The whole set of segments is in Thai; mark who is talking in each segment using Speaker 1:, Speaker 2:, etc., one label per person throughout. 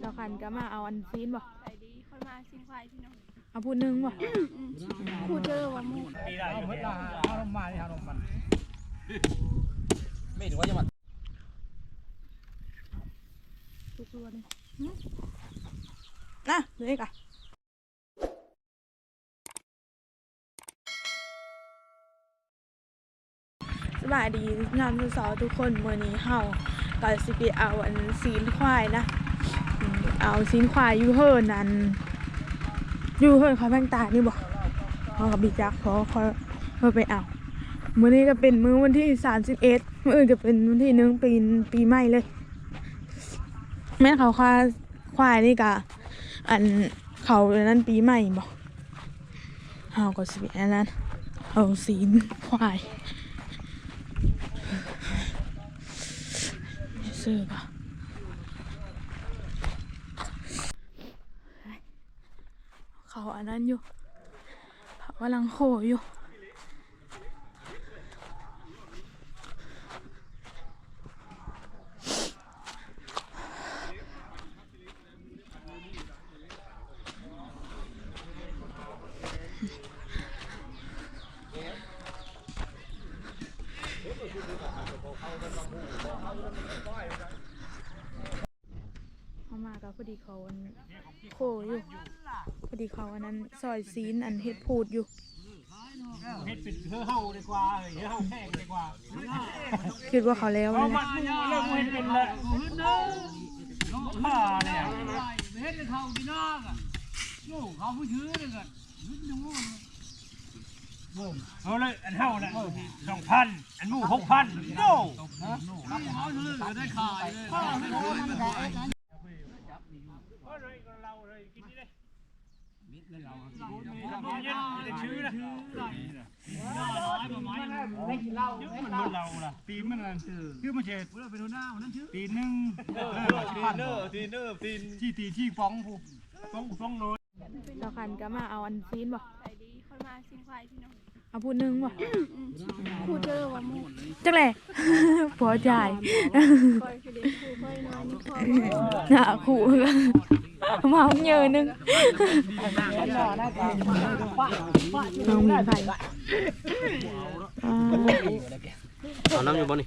Speaker 1: เราคันก็มาเอาอันซีนบ่
Speaker 2: ใส่ดีคนมาชิมควายพี่น้อง
Speaker 1: เอาพูดหนึงบ่
Speaker 2: ผู้เจอว่าหมู
Speaker 3: เอาเพิ่นละเอาลงมาดิเอาลงมัน
Speaker 4: ไม่ถึงว่าจะมา
Speaker 1: ทุกตัวเลยหึน่ะเลยกะสบายดีงามสาวๆทุกคนมื้อนี้เฮาก็สิไปเอาอันซีนควายนะอืม เอาซีนควายยูเฮินนั่นยูเฮินเขาแพงตานี่บ่เฮากับบีจักขอขอเพื่อไปเอามื้อนี้ก็เป็นมื้อวันที่31มื้ออื่นก็เป็นวันที่หนึ่งปีปีใหม่เลย แม่เขาควายควายนี่กะอันเขาอันนั้นปีใหม่บ่เฮาก็สิเป็นอันนั้นเอาศีลควายซื้อก่อนเขาอันนั้นอยู่เขากำลังโหอยู่เขามากับพอดีเขาโคอยู่ พอดีเขาอันนั้นซอยซีนอันเฮ็ดพูดอยู่
Speaker 3: เฮ็ดเป็นเฮาเฮาดีกว่าเอ้ยเฮาแพงดีกว่า
Speaker 1: คิดว่าเขาแล้ว
Speaker 3: เอา
Speaker 1: นะ
Speaker 3: มันเริ่มเฮ็ดเป็นละผ้าเนี่ย
Speaker 5: เฮ็ดให้เขาพี่น้องอะโย่เขาผู้ถือเลยก็ยึดยังงู
Speaker 3: เอาเลยอันเฮาน่ะ2,000อันหมู่6,000โย่
Speaker 5: เขาถือก็ได้ขายเลย
Speaker 3: เราเลยกินนี่เลย มิดเลยเราเย็นจะชื้อนะมันบนเราล่ะปีมันนั่นคือมันเจ็ด
Speaker 5: เราเป็นหัวหน้าวันนั้นชื่อ
Speaker 3: ปีหนึ่ง
Speaker 4: ทีเนอร์ทีเนอร์ทีน
Speaker 3: ที่ตีที่ฟ้องผู้ฟ้องฟ้องโล
Speaker 1: เราคันก็มาเอาอันซีนบ่
Speaker 2: ใส่ดีคนมาชิมควายพี่น้อง
Speaker 1: เอาพูดหนึงบ่
Speaker 2: ผู้เจอว่าหมู
Speaker 1: จักแหละพอจ่าย
Speaker 2: คอยคือเด็กผู้ค่อยนอนนี่พอ
Speaker 1: หน้าขู่ มาเอาเยอะหนึงน้องมีไผ่อ่า
Speaker 4: เอาน้ำอยู่บนนี่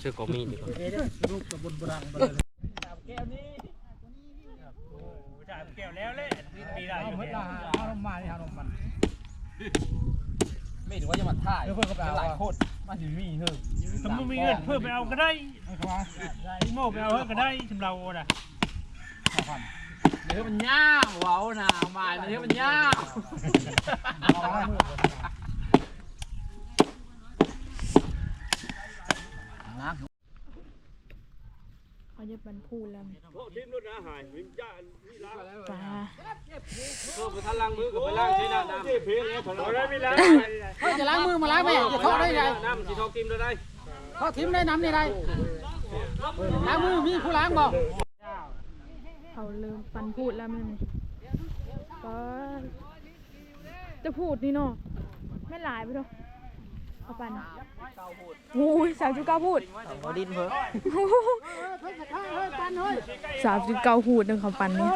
Speaker 4: เชื่อกมีดีกว่า
Speaker 3: จ่ายแก้วแล้วเลยปีได้
Speaker 5: เอา
Speaker 3: อยู่
Speaker 5: เพิ่น
Speaker 3: แก้
Speaker 5: ละ
Speaker 3: ว
Speaker 5: เอาลงมาดิเอาลงมัน
Speaker 4: ไม่ถึงว่าจะมาถ่าย
Speaker 5: เดี๋ยวเพิ่นก็ไปเอา
Speaker 4: หลายคนมาถึงมีเถอะ
Speaker 3: สมมติมีเงินเพิ่มไปเอาก็ได้
Speaker 5: เอาเข้ามา
Speaker 3: อีโม่ไปเอาก็ได้สำเราน่ะ
Speaker 5: เดี๋ยวมันย่างเว้าน่ะหมาเดี๋ยวมันย่าง
Speaker 3: เอา
Speaker 1: เขาจะเป็นพูดแล้วนี่
Speaker 3: ทีมรถอาหารวิมย่าวิลา
Speaker 1: ปลา
Speaker 4: เพิ่มไปทันล้างมือกับไปล้างที่น้ำน้ำ
Speaker 3: เพลงแล้วของเรได้ไม่ล้าง
Speaker 5: เฮ้ยจะล้างมือมาล้างแม่จะทอดได้ไง
Speaker 4: น้ำสีทองกิมได้
Speaker 5: ทอดทิ้มได้น้ำนี่ไรล้างมือมีผู้ล้างบ่
Speaker 1: เขาลืมปันพูดแล้วมันก็จะพูดนี่เนาะไม่หลายไปเถอะเอาปันโอ้ยสามจุดเก้าพูด
Speaker 4: เขาดินเพิ่ม
Speaker 5: เฮ้ยข้าเฮ้ยปันเฮ้ย
Speaker 1: สามจุดเก้าพูดนึงเขาปั
Speaker 5: นนี่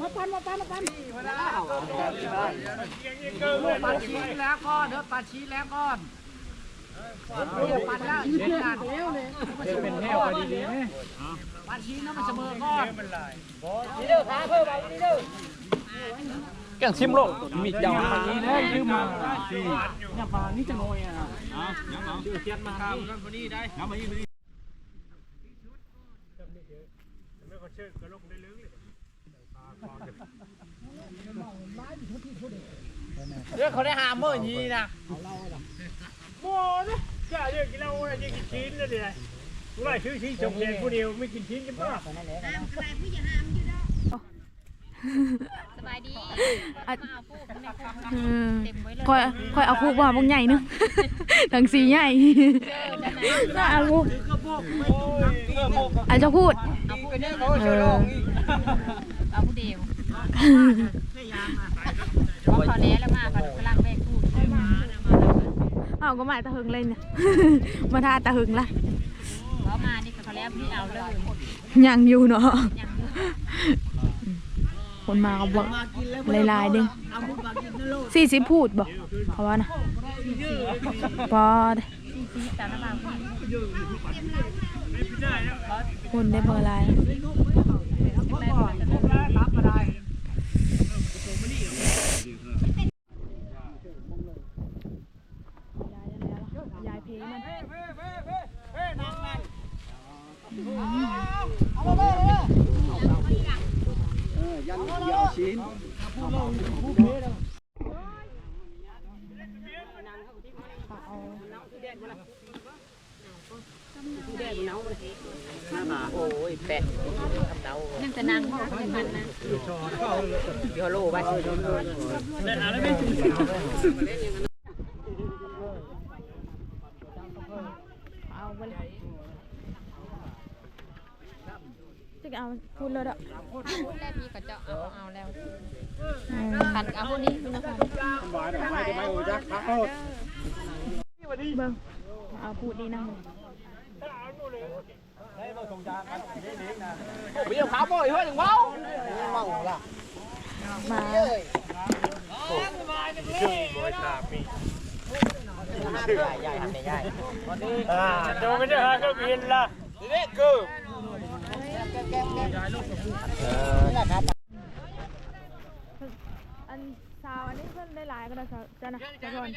Speaker 5: มาปันมาปันมาปันปันชี้แล้วก่อนเด้อปันชี้แล้วก่อนปันแล้วยืนกันแล้วเลย
Speaker 3: เป็นแห้วไปดีๆไหม
Speaker 5: ปันชี้น้ำมันเสมอก่อน
Speaker 3: มันลาย
Speaker 4: แกงชิมโลกมีเจ้า
Speaker 3: นี่นะยืมมาที่
Speaker 5: อย่าปานี่จะงอยอะ
Speaker 3: ไม่ก็เชิญก็ลงได้เลย
Speaker 5: เรื่องเขาได้หาเมื่อนี้นะ
Speaker 3: โม่นะจ้าเรื่องกินเหล้าอะไรจะกินชิ้นนั่นเลย กูไล่ชื่อชิ้นจงแดงผู้เดียวไม่กินชิ้นกันป่ะ
Speaker 2: สบายดี
Speaker 1: อะ
Speaker 2: มาเอาผู้ในคง
Speaker 1: เออ
Speaker 2: เต็มไว้เลย
Speaker 1: คอยคอยเอาคุกว่าบงใหญ่นึงทั้งสีใหญ่น่าเอาคุกอาจจะพูด
Speaker 2: เอาผู้เด้อ
Speaker 1: เออ
Speaker 2: เอาผู้เดียวพอเขาแล้วแล้วมาบัดกำลังแบกผู้
Speaker 1: เอาก็มาตะหึงเลยเนี่ยมาทาตะหึงละ
Speaker 2: เขา มานี่ก็เขาแล้วพี่เอาเลย
Speaker 1: ยังอยู่เนาะ
Speaker 2: ยัง
Speaker 1: คนมาก็บอกหลายๆเด้งสี่สิบพูดบอกเพราะว่านะปอด
Speaker 2: ซีตามน้ำบางคน
Speaker 1: คนได้เบอร์ไลน์
Speaker 5: รับมาได้
Speaker 1: ยายเพมัน โอ้ยแปะ
Speaker 2: นั่งแต่นางพ่อไม่ทันนะ
Speaker 5: เดี๋ยวโลไป
Speaker 1: เอาไปเลย จะเอาพูดเลยเด้อ
Speaker 2: พูดแรกพี่ก็จะเอาเอาแล้ว
Speaker 1: อืม
Speaker 2: พันเอาพวกนี้คุณนะคะ
Speaker 1: เบิ่งเอาพูดดีนะ
Speaker 5: เบี้ยขาวบ่อยเฮ้ยถึงเว้าเมาล่ะ
Speaker 1: มา
Speaker 5: ใหญ่ทำใหญ่วันนี้
Speaker 3: อ่าโดนกันจะหา ก็กินละ
Speaker 5: นี่คือ
Speaker 1: อันสาวอันนี้เพื่อนได้หลายก็ได้ครับจ้านะจ้าก่อน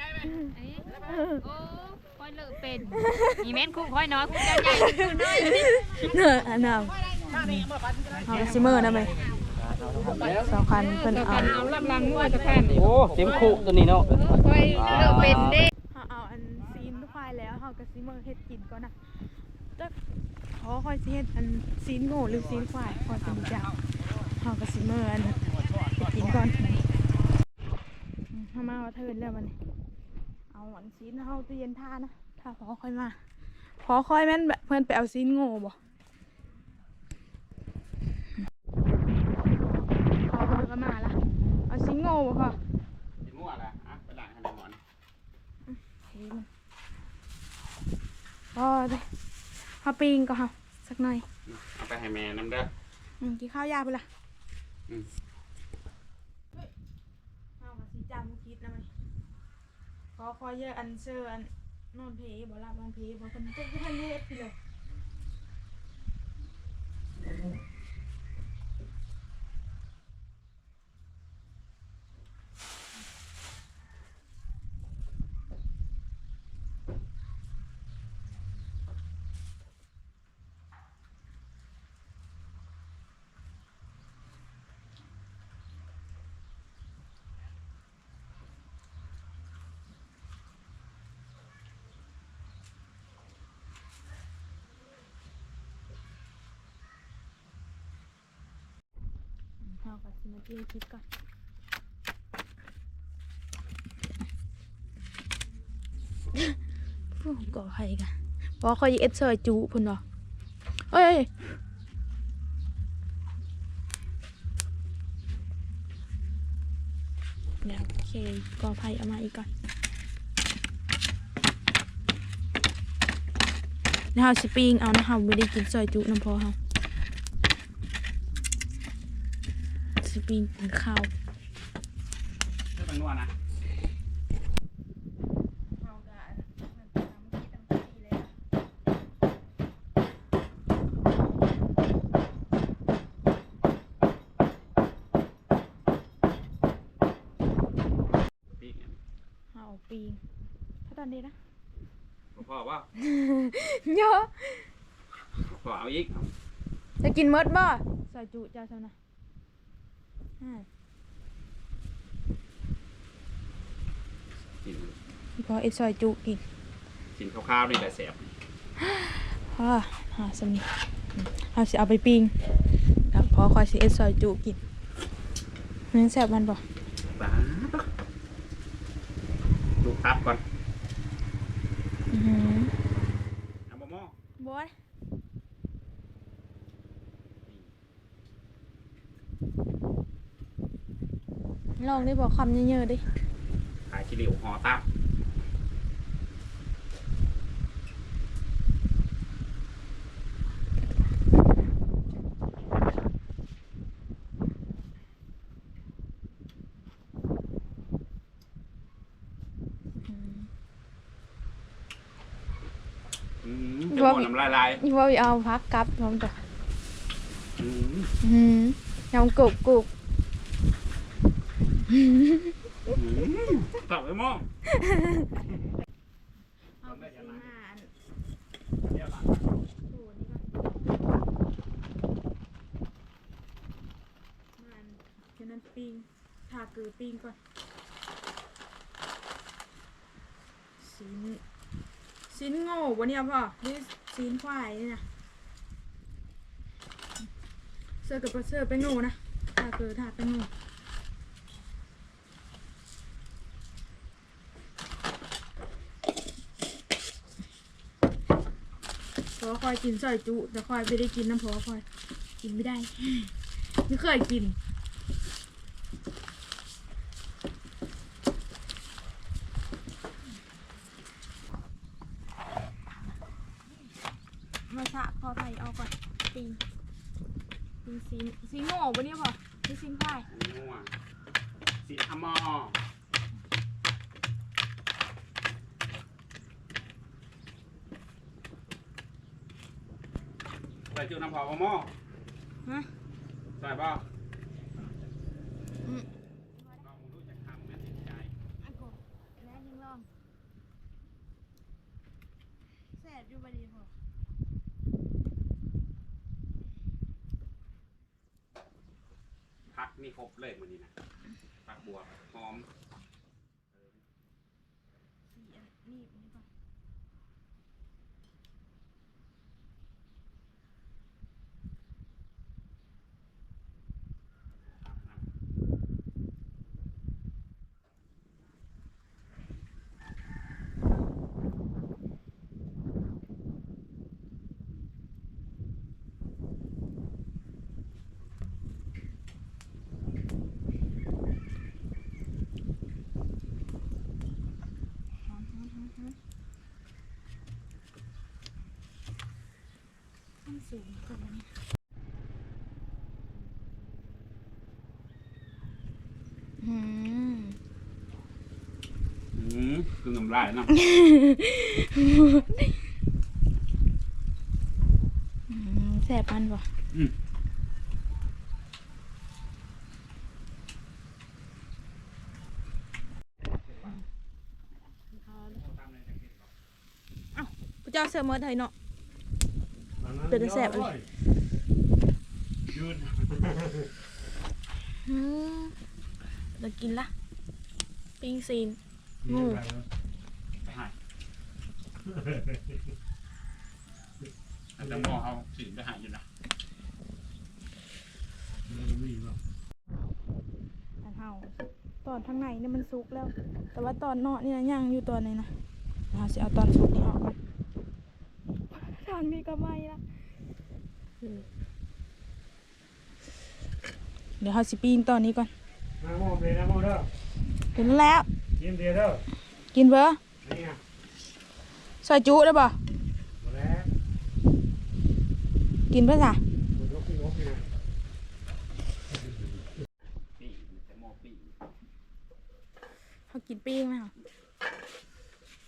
Speaker 2: อันนี้โอ้ค่อยเลิกเป็นมีแม่นคู่ค่อยน้อยคู่เจ้าใหญ่คู่น้อย
Speaker 1: เนอะอันนั้นเอาซิเมอร์นะไหมสองคันเพิ่นเอา
Speaker 2: เอาลังลังงัวจะแพน
Speaker 4: โอ้เต็มคุตัวนี้เนาะ
Speaker 2: ค่อยเลิกเป็นเด้
Speaker 1: เขาเอาอันซีนควายแล้วเขาก็ซิเมอร์เฮ็ดกินก่อนนะ แต่ขอคอยสิเฮ็ดอันซีนโง่หรือซีนควายคอยเป็นจักเขาก็ซิเมอร์อันเฮ็ดกินก่อนอืมเขามาเอาเทิร์นแล้วมันนี่เอาอันซีนเขาตู้เย็นท่านะถ้าพอค่อยมาพอค่อยแม่นแบบเพื่อนไปเอาซีนโง่บ่พอเพิ่นก็มาละเอาซีนโง่บ่พอ
Speaker 4: กินมั่วละอะไปล้างให้ได้หมอน
Speaker 1: เฮ้ยมันพอเลย เอาปิงก็เอาสักหน่อย
Speaker 4: เอาไปให้แม่น้ำเด้อ
Speaker 1: อืมกินข้าวยาไปละ
Speaker 4: อืม
Speaker 1: เอามาสีจานมุคิดนะมันขอคอยเยอะอันเซอร์อันนอนเพบ่รับนอนเพบ่คนเจ้าที่ท่านเฮ็ดพี่เลย เอกับสิมาเที่ยวคิดก่อนฟูก่อใครกันพอคอยเอฟซอยจูพุ่นเนาะเอ้ยเดี๋ยโอเคก่อไผ่เอามาอีกก่อนแล้วเราสิปิ้งเอานะคะไม่ได้กินซอยจุน้ำพอเฮาสิ ปิ้งกินข้าว
Speaker 4: เด้อไปนัวนะปีกเนี่ย
Speaker 1: เอาปิ้งถ้าตอนนี้นะ
Speaker 4: พ่อว่า
Speaker 1: เยอะ
Speaker 4: พ่อเอาอีก
Speaker 1: จะกินมดบ่ซอยจุจ้าเท่านะอ่า
Speaker 4: กิน
Speaker 1: พอเอฟซอยจุกิน
Speaker 4: กินข้าวๆนี่แหละแสบ
Speaker 1: พ่อหาสมีอืมเอาสิเอาไปปิ้งแล้วพอคอยสิเอฟซอยจุกินมันแซ่บมันบ่
Speaker 4: บ้าดูทับก่อน
Speaker 1: ลองได้บอกคำเยอะๆดิ
Speaker 4: หายคิริวหอตับว่ามดน้ำลายลาย
Speaker 1: ว่าเอาพักกลับพร้อมจ้ะ
Speaker 4: อื
Speaker 1: ยำกรุบกรุบ
Speaker 4: ตับไอ้หม้อ
Speaker 1: เอาไปซื้อมาอันมันแค่นั้นปิ้งทาคือปิ้งก่อนชิ้นชิ้นโง่วะเนี่ยพ่อนี่ชิ้นควายนี่นะเสื้อกับเสื้อเป็นโง่นะทาคือทาเป็นโง่ พราะว่าคอยกินซอยจุแต่คอยไม่ได้กินน้ำเพราะว่าคอย กินไม่ได้ ไม่เคยกิน มาสะพอไผ่เอาก่อนปิงปิงซีนซีโง่ปะเนี่ยพอไม่ซีนไผ่
Speaker 4: งัวสีอะหมอ ใส่จุน้ำเผาหม้อ
Speaker 1: ฮะ
Speaker 4: ใส่ป่ะ
Speaker 1: อืม
Speaker 4: ลองรู้จักทำแม่ติดใจ
Speaker 1: อันกบแล้วยิงลองแสบอยู่บดีพอ
Speaker 4: ผักมีครบเลยมันนี้นะผักบัวหอม
Speaker 1: สีอันนี่อันนี้ก่อนหอมหอมหอมหอมมัน สูงเกินอันนี้อืม
Speaker 4: อืมคือน้ำลายเนาะ
Speaker 1: อืมแสบมันปะ
Speaker 4: อืม
Speaker 1: พระเจ้าเสือเมื่อไทยเนาะ เป็นแต่แสบเลย
Speaker 3: ยืน
Speaker 1: อืมเดี๋ยวกินละปิ้งซีนงู
Speaker 4: ไปหายอันจะหม้อเอาสีไปหายอยู่นะ
Speaker 1: อันเฮาตอนข้างในเนี่ยมันสุกแล้ว แต่ว่าตอนนอกนี่นะย่างอยู่ตอนนี้นะเราจะเอาตอนสุกนี่ออกก่อน ตอนมีก็ไม่ละเดี๋ยวเขาสิปีนตอนนี้ก่อน
Speaker 3: มาโมเบนะโมเด้อ
Speaker 1: กินแล้ว
Speaker 3: ยิ้มเดียวเด้อ
Speaker 1: กินเบอร์
Speaker 3: นี่ไง
Speaker 1: ใส่จุได้ป่ะ
Speaker 3: หมดแล้ว
Speaker 1: กินเพื่อจ้ะ
Speaker 3: หมดยกที่ยกนี่นะ
Speaker 4: ปีแต่หม้อปี
Speaker 1: เขากินปิ้งไหมคะ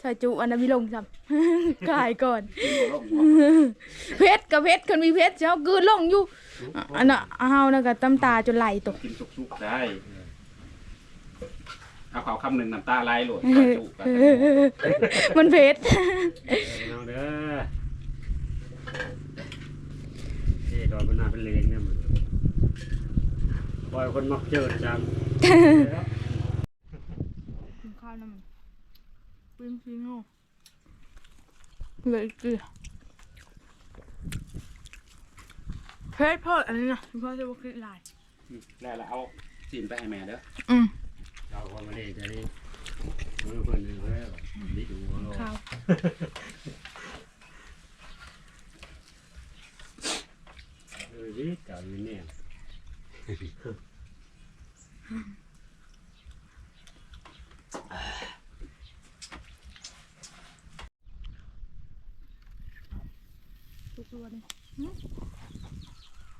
Speaker 1: ใส่จุอันนั้นมีลงจำกายก่อนเพชรกับเพชรคนมีเพชรเจ้ากืนลงอยู่อะอันน่ะเฮานะกับตำตาจนไหลตก
Speaker 4: กินสุกๆได้เอาเขาคำหนึ่งน้ำตาไหลโหลดจุกัน
Speaker 1: มันเพชร
Speaker 3: เอาเด้อเอ้ดอกมันน่าเป็นเลงเนี่ยมันปล่อยคนมักเจอจัง
Speaker 1: กินข้าวน้ำ มันปิ้งซีโง่เหลยเกลือเพชรพอดอันนี้นะพ่อจะบอกคลิกลาย
Speaker 4: อืมแล้วเราเอาสีนไปให้แม่เด้อ
Speaker 1: อืม
Speaker 3: เราก็มาดีจะนี่มือเพื่อนเลยเพื่อนดิดูเรา
Speaker 1: ข้าว
Speaker 3: เออดิกับนี่เนี่ย
Speaker 1: ทุก ตัวเลยหึ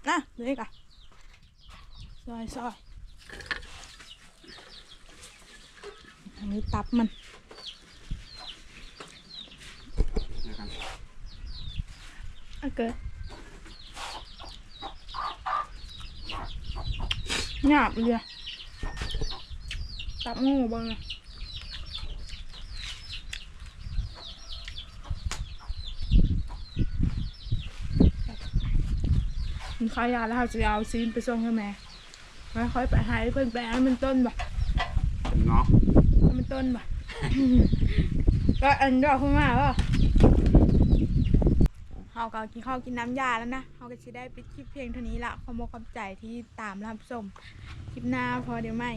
Speaker 1: น่ะเล็กอะซอยซอยอันนี้ตับมัน
Speaker 4: นะครับ
Speaker 1: โอเคหยาบเลยตับงูบ้างนะ มันขายยาแล้วเขาจะเอาซีนไปส่งให้แม่แล้วค่อยไปหายเพิ่นไปให้มันต้นบ่
Speaker 3: เนาะ
Speaker 1: ให้มันต้นบ่ก็อันดอกขึ้นมาบ่เฮาก็กินข้าวกินน้ำยาแล้วนะเฮาก็สิได้ปิดคลิปเพียงเท่านี้ละขอมขอบใจที่ตามรับชมคลิปหน้าพอเดี๋ยวไม่